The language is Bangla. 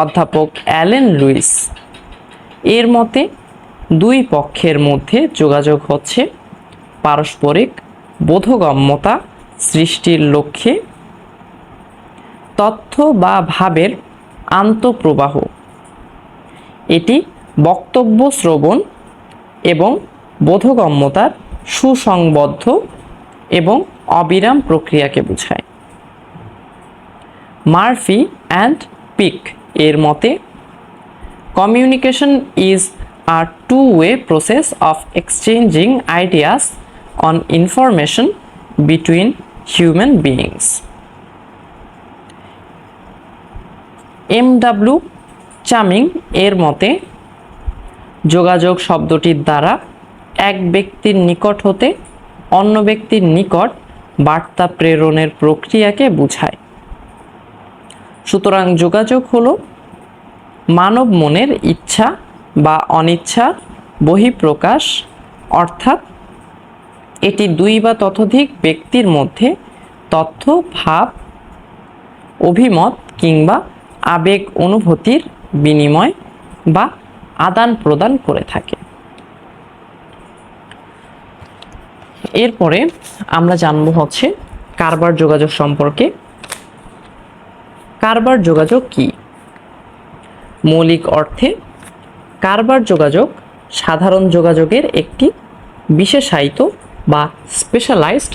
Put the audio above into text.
অধ্যাপক অ্যালেন লুইস। এর মতে, দুই পক্ষের মধ্যে যোগাযোগ হচ্ছে পারস্পরিক বোধগম্যতা সৃষ্টির লক্ষ্যে। তথ্য বা ভাবের আন্তঃপ্রবাহ। এটি বক্তব্য শ্রবণ এবং বোধগম্যতার সুসংবদ্ধ এবং অবিরাম প্রক্রিয়াকে বোঝায়। মার্ফি অ্যান্ড পিক এর মতে communication is a two way process of exchanging ideas on information between human beings M W চামিং এর মতে, যোগাযোগ শব্দটির দ্বারা এক ব্যক্তির নিকট হতে অন্য ব্যক্তির নিকট বার্তা প্রেরণের প্রক্রিয়াকে বোঝায়। সুতরাং যোগাযোগ হলো মানব মনের ইচ্ছা বা অনিচ্ছার বহিঃপ্রকাশ, অর্থাৎ এটি দুই বা ততোধিক ব্যক্তির মধ্যে তথ্য, ভাব, অভিমত কিংবা আবেগ অনুভূতির বিনিময় বা আদান প্রদান করে থাকে। এরপরে আমরা জানব হচ্ছে কারবার যোগাযোগ সম্পর্কে। কারবার যোগাযোগ কি? মৌলিক অর্থে কারবার যোগাযোগ সাধারণ যোগাযোগের একটি বিশেষায়িত বা স্পেশালাইজড